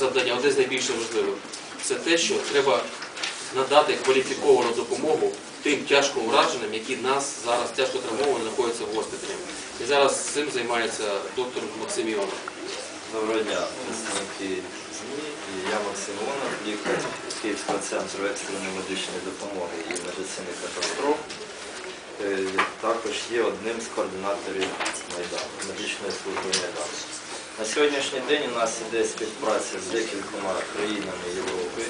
завдання, одне з найбільш важливих, це те, що треба надати кваліфіковану допомогу тим тяжко ураженим, які нас зараз тяжко травмовані знаходяться в госпіталі. І зараз цим займається доктор Максим Іванов. Доброго дня, представники ЗМІ. Я Максим Іванов, лікар Київського центру екстреної медичної допомоги і медицини катастроф. Е, Також є одним з координаторів Майдану, медичної служби Майдану. На сьогоднішній день у нас іде співпраця з декількома країнами Європи.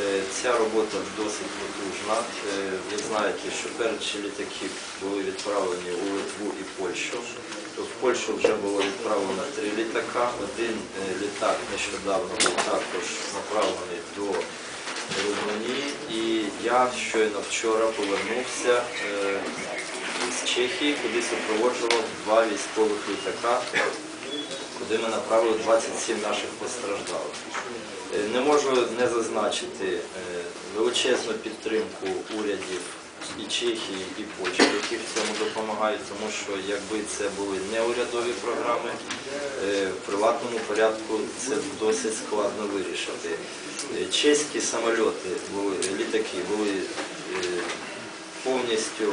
Е, Ця робота досить потужна. Е, Ви знаєте, що перші літаки були відправлені у Литву і Польщу. В Польщу вже було відправлено три літака. Один е, літак нещодавно був також направлений до Румунії. І я щойно вчора повернувся з Чехії, куди супроводжував два військових літака, куди ми направили 27 наших постраждалих. Е, Не можу не зазначити е, величезну підтримку урядів і Чехії, і Польщі, які в цьому допомагають, тому що якби це були не урядові програми, е, в приватному порядку це досить складно вирішити. Чеські самольоти були, літаки були повністю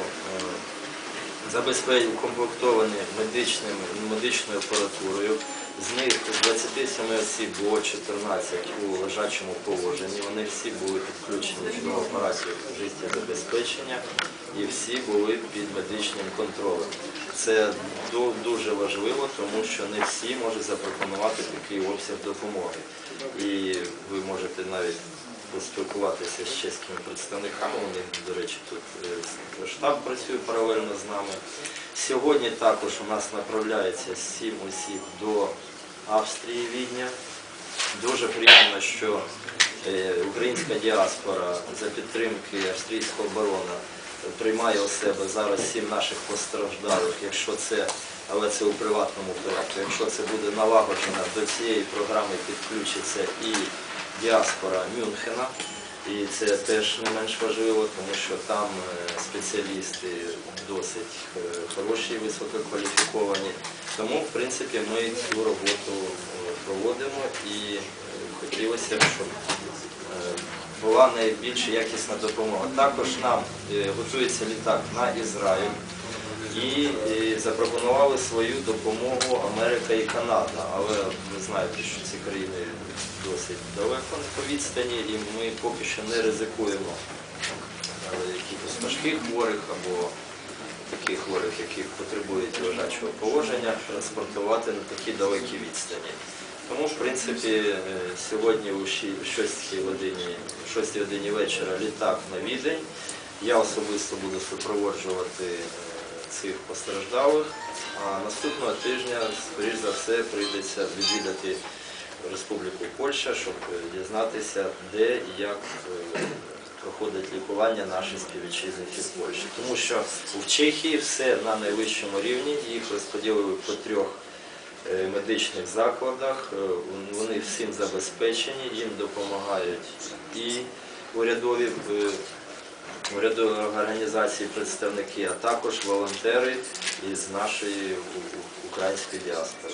забезпечені, укомплектовані медичним, медичною апаратурою. З них 27 осіб було 14 у лежачому положенні. Вони всі були підключені до апаратів життєзабезпечення і всі були під медичним контролем. Це дуже важливо, тому що не всі можуть запропонувати такий обсяг допомоги. І ви можете навіть поспілкуватися з чеськими представниками. Вони, до речі, тут е, штаб працює паралельно з нами. Сьогодні також у нас направляється сім осіб до Австрії, Відня. Дуже приємно, що е, українська діаспора за підтримки австрійського барона приймає у себе зараз сім наших постраждалих, якщо це, але це у приватному порядку. Якщо це буде налагоджено, до цієї програми підключиться і діаспора Мюнхена. І це теж не менш важливо, тому що там е, спеціалісти досить е, хороші, висококваліфіковані. Тому, в принципі, ми цю роботу е, проводимо і хотілося б, щоб була найбільш якісна допомога. Також нам готується літак на Ізраїль і запропонували свою допомогу Америка і Канада. Але ви знаєте, що ці країни досить далеко по відстані, і ми поки що не ризикуємо е, якихось важких хворих або таких хворих, яких потребують лежачого положення, транспортувати на такі далекі відстані. Тому, в принципі, е, сьогодні о 6 годині, 6 годині вечора літак на Відень. Я особисто буду супроводжувати е, цих постраждалих, а наступного тижня, скоріш за все, прийдеться відвідати Республіку Польща, щоб дізнатися, де і як е, проходить лікування наші співвітчизники в Польщі. Тому що в Чехії все на найвищому рівні, їх розподілили по трьох е, медичних закладах. Е, Вони всім забезпечені, їм допомагають і урядові урядові організації, представники, а також волонтери із нашої української діаспори.